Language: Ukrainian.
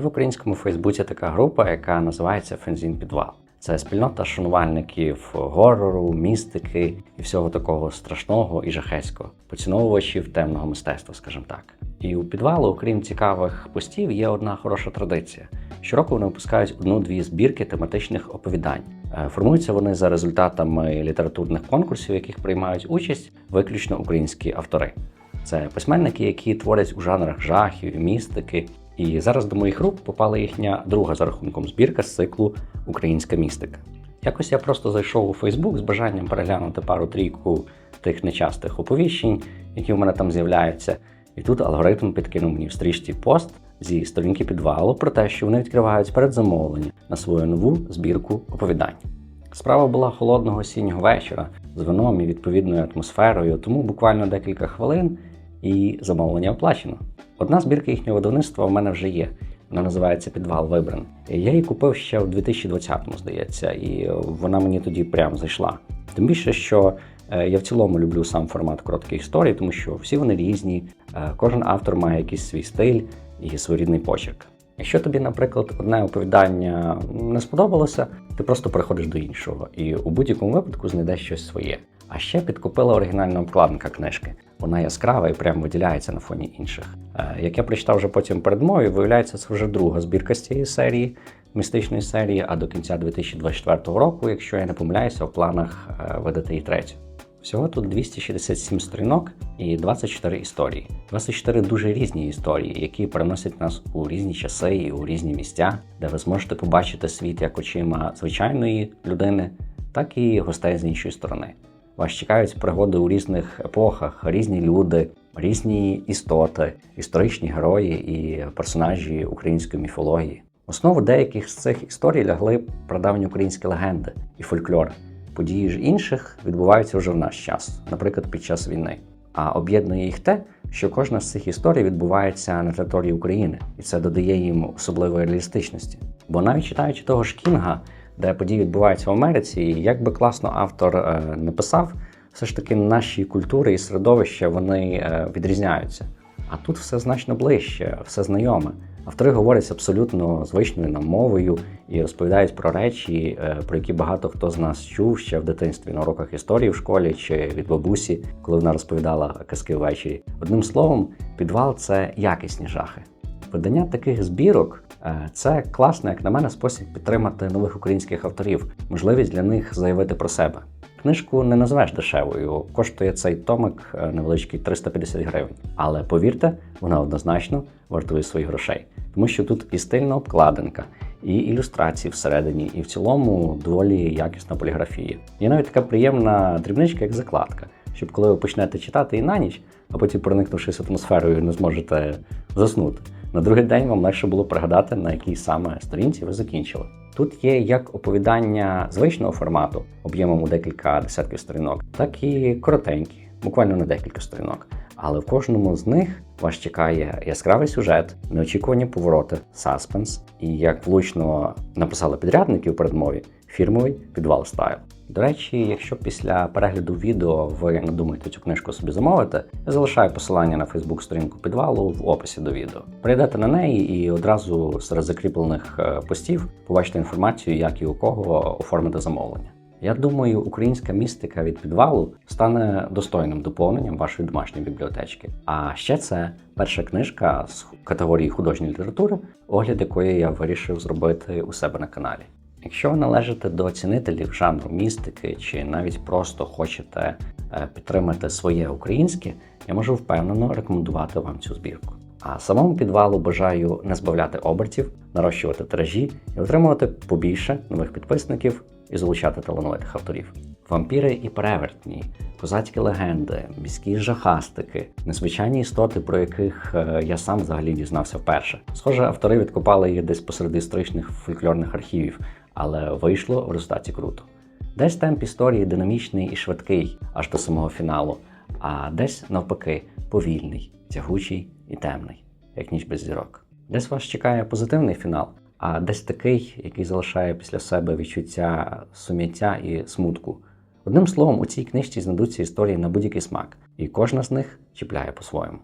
В українському Фейсбуці така група, яка називається Фензін Підвал. Це спільнота шанувальників горору, містики і всього такого страшного і жахецького, поціновувачів темного мистецтва, скажімо так. І у підвалу, окрім цікавих постів, є одна хороша традиція. Щороку вони випускають одну-дві збірки тематичних оповідань. Е, Формуються вони за результатами літературних конкурсів, в яких приймають участь виключно українські автори. Це письменники, які творять у жанрах жахів, містики. І зараз до моїх рук попала їхня друга за рахунком збірка з циклу Українська містика. Якось я просто зайшов у Фейсбук з бажанням переглянути пару трійку тих нечастих оповіщень, які в мене там з'являються. І тут алгоритм підкинув мені в стрічці пост зі сторінки підвалу про те, що вони відкривають передзамовлення на свою нову збірку оповідань. Справа була холодного осіннього вечора з вином і відповідною атмосферою, тому буквально декілька хвилин і замовлення оплачено. Одна збірка їхнього видавництва в мене вже є. Вона називається Підвал Вибран. Я її купив ще в 2020-му, здається, і вона мені тоді прям зайшла. Тим більше, що е, я в цілому люблю сам формат коротких історій, тому що всі вони різні, е, кожен автор має якийсь свій стиль і своєрідний почерк. Якщо тобі, наприклад, одне оповідання не сподобалося, ти просто переходиш до іншого, і у будь-якому випадку знайдеш щось своє. А ще підкупила оригінальна обкладинка книжки. Вона яскрава і прям виділяється на фоні інших. Е, Як я прочитав вже потім передмові, виявляється, це вже друга збірка з цієї серії, містичної серії, а до кінця 2024 року, якщо я не помиляюся, в планах е, видати і третю. Всього тут 267 сторінок і 24 історії. 24 дуже різні історії, які переносять нас у різні часи і у різні місця, де ви зможете побачити світ як очима звичайної людини, так і гостей з іншої сторони. Вас чекають пригоди у різних епохах, різні люди, різні істоти, історичні герої і персонажі української міфології. Основу деяких з цих історій лягли прадавні українські легенди і фольклор. Події ж інших відбуваються вже в наш час, наприклад, під час війни. А об'єднує їх те, що кожна з цих історій відбувається на території України, і це додає їм особливої реалістичності. Бо навіть читаючи того ж Кінга, де події відбуваються в Америці, і як би класно автор е, не писав, все ж таки наші культури і середовища вони е, відрізняються. А тут все значно ближче, все знайоме. Автори говорять абсолютно звичною нам мовою і розповідають про речі, е, про які багато хто з нас чув ще в дитинстві на уроках історії в школі чи від бабусі, коли вона розповідала казки ввечері. Одним словом, підвал це якісні жахи. Видання таких збірок це класний, як на мене, спосіб підтримати нових українських авторів, можливість для них заявити про себе. Книжку не назвеш дешевою, коштує цей томик е, невеличкий 350 гривень. Але повірте, вона однозначно вартує своїх грошей, тому що тут і стильна обкладинка, і ілюстрації всередині, і в цілому доволі якісна поліграфія. Є навіть така приємна дрібничка, як закладка, щоб коли ви почнете читати і на ніч, а потім проникнувшись атмосферою, не зможете заснути. На другий день вам легше було пригадати, на якій саме сторінці ви закінчили. Тут є як оповідання звичного формату об'ємом у декілька десятків сторінок, так і коротенькі, буквально на декілька сторінок. Але в кожному з них вас чекає яскравий сюжет, неочікувані повороти, саспенс і, як влучно написали підрядники у передмові, фірмовий підвал стайл. До речі, якщо після перегляду відео ви надумаєте цю книжку собі замовити, я залишаю посилання на Фейсбук сторінку підвалу в описі до відео. Прийдете на неї і одразу серед закріплених е, постів побачите інформацію, як і у кого оформити замовлення. Я думаю, українська містика від підвалу стане достойним доповненням вашої домашньої бібліотечки. А ще це перша книжка з категорії художньої літератури, огляд якої я вирішив зробити у себе на каналі. Якщо ви належите до цінителів жанру містики, чи навіть просто хочете е, підтримати своє українське, я можу впевнено рекомендувати вам цю збірку. А самому підвалу бажаю не збавляти обертів, нарощувати тиражі і отримувати побільше нових підписників і залучати талановитих авторів. Вампіри і перевертні, козацькі легенди, міські жахастики, незвичайні істоти, про яких е, я сам взагалі дізнався вперше. Схоже, автори відкопали їх десь посеред історичних фольклорних архівів, але вийшло в результаті круто. Десь темп історії динамічний і швидкий аж до самого фіналу, а десь навпаки повільний, тягучий і темний, як ніч без зірок. Десь вас чекає позитивний фінал, а десь такий, який залишає після себе відчуття сум'яття і смутку. Одним словом, у цій книжці знайдуться історії на будь-який смак, і кожна з них чіпляє по-своєму.